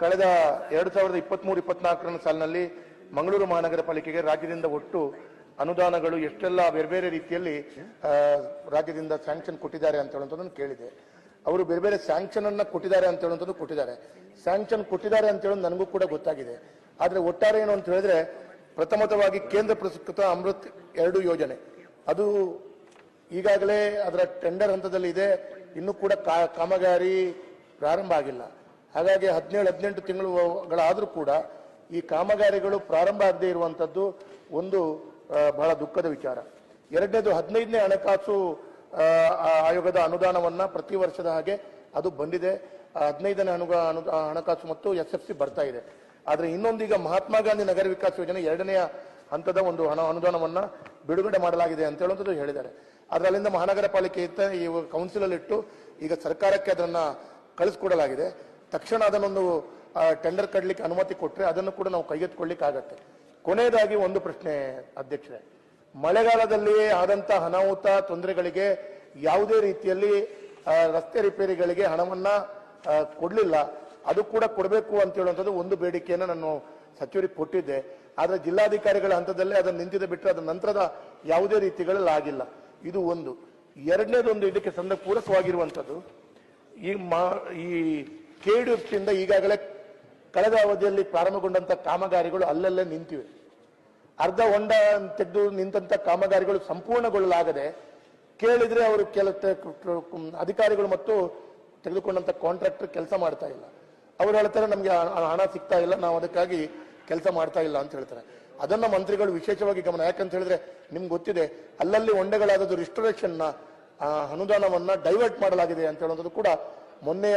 ಕಳೆದ ಎರಡು ಸಾವಿರದ ಇಪ್ಪತ್ಮೂರು ಇಪ್ಪತ್ನಾಲ್ಕರ ಸಾಲಿನಲ್ಲಿ ಮಂಗಳೂರು ಮಹಾನಗರ ಪಾಲಿಕೆಗೆ ರಾಜ್ಯದಿಂದ ಒಟ್ಟು ಅನುದಾನಗಳು ಎಷ್ಟೆಲ್ಲ ಬೇರೆ ಬೇರೆ ರೀತಿಯಲ್ಲಿ ರಾಜ್ಯದಿಂದ ಸ್ಯಾಂಕ್ಷನ್ ಕೊಟ್ಟಿದ್ದಾರೆ ಅಂತ ಹೇಳುವಂಥದ್ದನ್ನು ಕೇಳಿದೆ. ಅವರು ಬೇರೆ ಬೇರೆ ಸ್ಯಾಂಕ್ಷನ್ ಅನ್ನ ಕೊಟ್ಟಿದ್ದಾರೆ ಅಂತ ಹೇಳುವಂಥದ್ದು ಕೊಟ್ಟಿದ್ದಾರೆ. ಸ್ಯಾಂಕ್ಷನ್ ಕೊಟ್ಟಿದ್ದಾರೆ ಅಂತ ಹೇಳೋದು ನನಗೂ ಕೂಡ ಗೊತ್ತಾಗಿದೆ. ಆದರೆ ಒಟ್ಟಾರೆ ಏನು ಅಂತ ಹೇಳಿದ್ರೆ, ಪ್ರಥಮತವಾಗಿ ಕೇಂದ್ರ ಪುರಸ್ಕೃತ ಅಮೃತ್ ಎರಡು ಯೋಜನೆ. ಅದು ಈಗಾಗಲೇ ಅದರ ಟೆಂಡರ್ ಹಂತದಲ್ಲಿ ಇದೆ. ಇನ್ನೂ ಕೂಡ ಕಾಮಗಾರಿ ಪ್ರಾರಂಭ ಆಗಿಲ್ಲ. ಹಾಗಾಗಿ ಹದಿನೇಳು, ಹದಿನೆಂಟು ತಿಂಗಳುಗಳಾದರೂ ಕೂಡ ಈ ಕಾಮಗಾರಿಗಳು ಪ್ರಾರಂಭ ಆಗದೇ ಇರುವಂಥದ್ದು ಒಂದು ಬಹಳ ದುಃಖದ ವಿಚಾರ. ಎರಡನೇದು ಹದಿನೈದನೇ ಹಣಕಾಸು ಆಯೋಗದ ಅನುದಾನವನ್ನು ಪ್ರತಿ ವರ್ಷದ ಹಾಗೆ ಅದು ಬಂದಿದೆ. ಹದಿನೈದನೇ ಅನುಗ, ಅನು- ಹಣಕಾಸು ಮತ್ತು ಎಸ್ ಎಫ್ ಸಿ ಬರ್ತಾ ಇದೆ. ಆದರೆ ಇನ್ನೊಂದೀಗ ಮಹಾತ್ಮ ಗಾಂಧಿ ನಗರ ವಿಕಾಸ ಯೋಜನೆ ಎರಡನೆಯ ಹಂತದ ಒಂದು ಹಣ, ಅನುದಾನವನ್ನು ಬಿಡುಗಡೆ ಮಾಡಲಾಗಿದೆ ಅಂತ ಹೇಳುವಂಥದ್ದು ಹೇಳಿದ್ದಾರೆ. ಆದರೆ ಅಲ್ಲಿಂದ ಮಹಾನಗರ ಪಾಲಿಕೆ ಇತ್ತ ಈ ಕೌನ್ಸಿಲಲ್ಲಿಟ್ಟು ಈಗ ಸರ್ಕಾರಕ್ಕೆ ಅದನ್ನು ಕಳಿಸ್ಕೊಡಲಾಗಿದೆ. ತಕ್ಷಣ ಅದನ್ನೊಂದು ಟೆಂಡರ್ ಕಡ್ಲಿಕ್ಕೆ ಅನುಮತಿ ಕೊಟ್ಟರೆ ಅದನ್ನು ಕೂಡ ನಾವು ಕೈಗೆತ್ತಿಕೊಳ್ಳಿಕ್ಕೆ ಆಗತ್ತೆ ಕೊನೆಯದಾಗಿ ಒಂದು ಪ್ರಶ್ನೆ, ಅಧ್ಯಕ್ಷರೇ. ಮಳೆಗಾಲದಲ್ಲಿ ಆದಂತ ಅನಾಹುತ ತೊಂದರೆಗಳಿಗೆ ಯಾವುದೇ ರೀತಿಯಲ್ಲಿ ರಸ್ತೆ ರಿಪೇರಿಗಳಿಗೆ ಹಣವನ್ನ ಕೊಡಲಿಲ್ಲ ಕೊಡ್ಲಿಲ್ಲ. ಅದು ಕೂಡ ಕೊಡಬೇಕು ಅಂತ ಹೇಳುವಂಥದ್ದು ಒಂದು ಬೇಡಿಕೆಯನ್ನು ನಾನು ಸಚಿವರಿಗೆ ಕೊಟ್ಟಿದ್ದೆ. ಆದರೆ ಜಿಲ್ಲಾಧಿಕಾರಿಗಳ ಹಂತದಲ್ಲೇ ಅದನ್ನು ನಿಂತಿದೆ ಬಿಟ್ಟರೆ ಅದರ ನಂತರದ ಯಾವುದೇ ರೀತಿಗಳಲ್ಲಿ ಆಗಿಲ್ಲ. ಇದು ಒಂದು. ಎರಡನೇದೊಂದು ಇದಕ್ಕೆ ಸಂದ ಪೂರಕವಾಗಿರುವಂಥದ್ದು, ಈ ಮಾ, ಈ ಕೆಡಿಎಫ್ಸಿಯಿಂದ ಈಗಾಗಲೇ ಕಳೆದ ಅವಧಿಯಲ್ಲಿ ಪ್ರಾರಂಭಗೊಂಡಂತ ಕಾಮಗಾರಿಗಳು ಅಲ್ಲಲ್ಲೇ ನಿಂತಿವೆ. ಅರ್ಧ ಹೊಂಡ ತೆಗೆದು ನಿಂತ ಕಾಮಗಾರಿಗಳು ಸಂಪೂರ್ಣಗೊಳ್ಳಲಾಗದೆ ಕೇಳಿದ್ರೆ ಅವರು ಕೆಲ ಅಧಿಕಾರಿಗಳು ಮತ್ತು ತೆಗೆದುಕೊಂಡಂತ ಕಾಂಟ್ರಾಕ್ಟರ್ ಕೆಲಸ ಮಾಡ್ತಾ ಇಲ್ಲ. ಅವ್ರು ಹೇಳ್ತಾರೆ ನಮಗೆ ಹಣ- ಸಿಗ್ತಾ ಇಲ್ಲ, ನಾವು ಅದಕ್ಕಾಗಿ ಕೆಲಸ ಮಾಡ್ತಾ ಇಲ್ಲ ಅಂತ ಹೇಳ್ತಾರೆ. ಅದನ್ನ ಮಂತ್ರಿಗಳು ವಿಶೇಷವಾಗಿ ಗಮನ, ಯಾಕಂತ ಹೇಳಿದ್ರೆ ನಿಮ್ಗೆ ಗೊತ್ತಿದೆ, ಅಲ್ಲಲ್ಲಿ ಹೊಂಡೆಗಳಾದದ್ದು ರಿಸ್ಟೋರೇಷನ್ ಅನುದಾನವನ್ನ ಡೈವರ್ಟ್ ಮಾಡಲಾಗಿದೆ ಅಂತ ಹೇಳುವಂಥದ್ದು ಕೂಡ ಮೊನ್ನೆಯ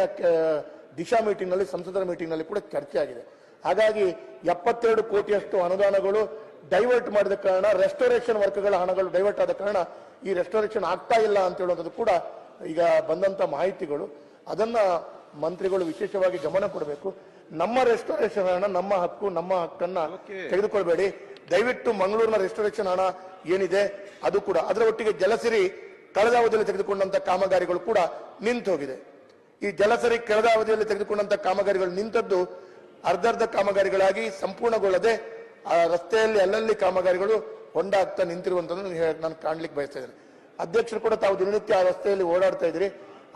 ದಿಶಾ ಮೀಟಿಂಗ್ನಲ್ಲಿ ಸಂಸದರ ಮೀಟಿಂಗ್ನಲ್ಲಿ ಕೂಡ ಚರ್ಚೆ ಆಗಿದೆ. ಹಾಗಾಗಿ ಎಪ್ಪತ್ತೆರಡು ಕೋಟಿಯಷ್ಟು ಅನುದಾನಗಳು ಡೈವರ್ಟ್ ಮಾಡಿದ ಕಾರಣ ರೆಸ್ಟೋರೇಷನ್ ವರ್ಕ್ಗಳ ಹಣಗಳು ಡೈವರ್ಟ್ ಆದ ಕಾರಣ ಈ ರೆಸ್ಟೋರೇಷನ್ ಆಗ್ತಾ ಇಲ್ಲ ಅಂತ ಹೇಳುವಂಥದ್ದು ಕೂಡ ಈಗ ಬಂದಂತ ಮಾಹಿತಿಗಳು. ಅದನ್ನ ಮಂತ್ರಿಗಳು ವಿಶೇಷವಾಗಿ ಗಮನ ಕೊಡಬೇಕು. ನಮ್ಮ ರೆಸ್ಟೋರೇಷನ್ ಹಣ ನಮ್ಮ ಹಕ್ಕು ನಮ್ಮ ಹಕ್ಕನ್ನ ತೆಗೆದುಕೊಳ್ಬೇಡಿ. ದಯವಿಟ್ಟು ಮಂಗಳೂರಿನ ರೆಸ್ಟೋರೇಷನ್ ಹಣ ಏನಿದೆ ಅದು ಕೂಡ. ಅದರ ಒಟ್ಟಿಗೆ ಜಲಸಿರಿ ಕಳೆದ ಅವಧಿಯಲ್ಲಿ ತೆಗೆದುಕೊಂಡಂತ ಕಾಮಗಾರಿಗಳು ಕೂಡ ನಿಂತು ಹೋಗಿದೆ ಈ ಜಲಸರಿ ಕಳೆದ ಅವಧಿಯಲ್ಲಿ ತೆಗೆದುಕೊಂಡಂತ ಕಾಮಗಾರಿಗಳು ನಿಂತದ್ದು ಅರ್ಧರ್ಧ ಕಾಮಗಾರಿಗಳಾಗಿ ಸಂಪೂರ್ಣಗೊಳ್ಳದೆ ಆ ರಸ್ತೆಯಲ್ಲಿ ಅಲ್ಲಲ್ಲಿ ಕಾಮಗಾರಿಗಳು ಹೊಂಡ ಆಗ್ತಾ ನಿಂತಿರುವಂತದ್ದು ನಾನು ಕಾಣ್ಲಿಕ್ಕೆ ಬಯಸ್ತಾ ಅಧ್ಯಕ್ಷರು ಕೂಡ ತಾವು ದಿನನಿತ್ಯ ಆ ರಸ್ತೆಯಲ್ಲಿ ಓಡಾಡ್ತಾ ಇದ್ರಿ.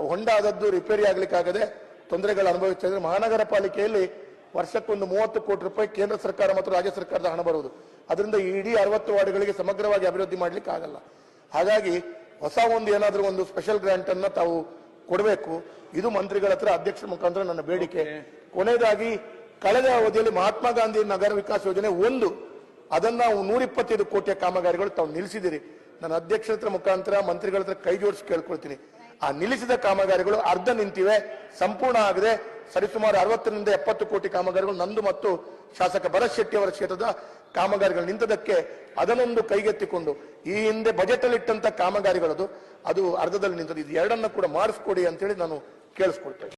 ಹೊಂಡ ಆದದ್ದು ರಿಪೇರಿ ಆಗ್ಲಿಕ್ಕಾಗದೆ ತೊಂದರೆಗಳು ಅನುಭವಿಸ್ತಾ ಇದ್ರೆ. ಮಹಾನಗರ ಪಾಲಿಕೆಯಲ್ಲಿ ವರ್ಷಕ್ಕೊಂದು ಮೂವತ್ತು ಕೋಟಿ ರೂಪಾಯಿ ಕೇಂದ್ರ ಸರ್ಕಾರ ಮತ್ತು ರಾಜ್ಯ ಸರ್ಕಾರದ ಹಣ ಬರುವುದು. ಅದರಿಂದ ಇಡೀ ಅರವತ್ತು ವಾರ್ಡ್ಗಳಿಗೆ ಸಮಗ್ರವಾಗಿ ಅಭಿವೃದ್ಧಿ ಮಾಡ್ಲಿಕ್ಕೆ ಆಗಲ್ಲ ಹಾಗಾಗಿ ಹೊಸ ಒಂದು ಏನಾದರೂ ಒಂದು ಸ್ಪೆಷಲ್ ಗ್ರಾಂಟ್ ಅನ್ನ ತಾವು ಕೊಡಬೇಕು. ಇದು ಮಂತ್ರಿಗಳ ಹತ್ರ ಅಧ್ಯಕ್ಷರ ಮುಖಾಂತರ ನನ್ನ ಬೇಡಿಕೆ. ಕೊನೆಯದಾಗಿ ಕಳೆದ ಅವಧಿಯಲ್ಲಿ ಮಹಾತ್ಮ ಗಾಂಧಿ ನಗರ ವಿಕಾಸ ಯೋಜನೆ ಒಂದು. ಅದನ್ನ ನೂರ ಇಪ್ಪತ್ತೈದು ಕೋಟಿಯ ಕಾಮಗಾರಿಗಳು ತಾವು ನಿಲ್ಲಿಸಿದಿರಿ ನನ್ನ ಅಧ್ಯಕ್ಷರ ಹತ್ರ ಮುಖಾಂತರ ಮಂತ್ರಿಗಳ ಹತ್ರ ಕೈ ಜೋಡಿಸಿ ಕೇಳ್ಕೊಳ್ತೀನಿ. ಆ ನಿಲ್ಲಿಸಿದ ಕಾಮಗಾರಿಗಳು ಅರ್ಧ ನಿಂತಿವೆ ಸಂಪೂರ್ಣ ಆಗದೆ. ಸರಿಸುಮಾರು ಅರವತ್ತರಿಂದ ಎಪ್ಪತ್ತು ಕೋಟಿ ಕಾಮಗಾರಿಗಳು ನಂದು ಮತ್ತು ಶಾಸಕ ಭರತ್ ಶೆಟ್ಟಿ ಅವರ ಕ್ಷೇತ್ರದ ಕಾಮಗಾರಿಗಳು ನಿಂತದಕ್ಕೆ ಅದನ್ನೊಂದು ಕೈಗೆತ್ತಿಕೊಂಡು ಈ ಹಿಂದೆ ಬಜೆಟ್ ಅಲ್ಲಿ ಇಟ್ಟಂತ ಕಾಮಗಾರಿಗಳದು, ಅದು ಅರ್ಧದಲ್ಲಿ ನಿಂತದ್ದು. ಇದು ಎರಡನ್ನ ಕೂಡ ಮಾಡಿಸ್ಕೊಡಿ ಅಂತೇಳಿ ನಾನು ಕೇಳಿಸ್ಕೊಳ್ತೇನೆ.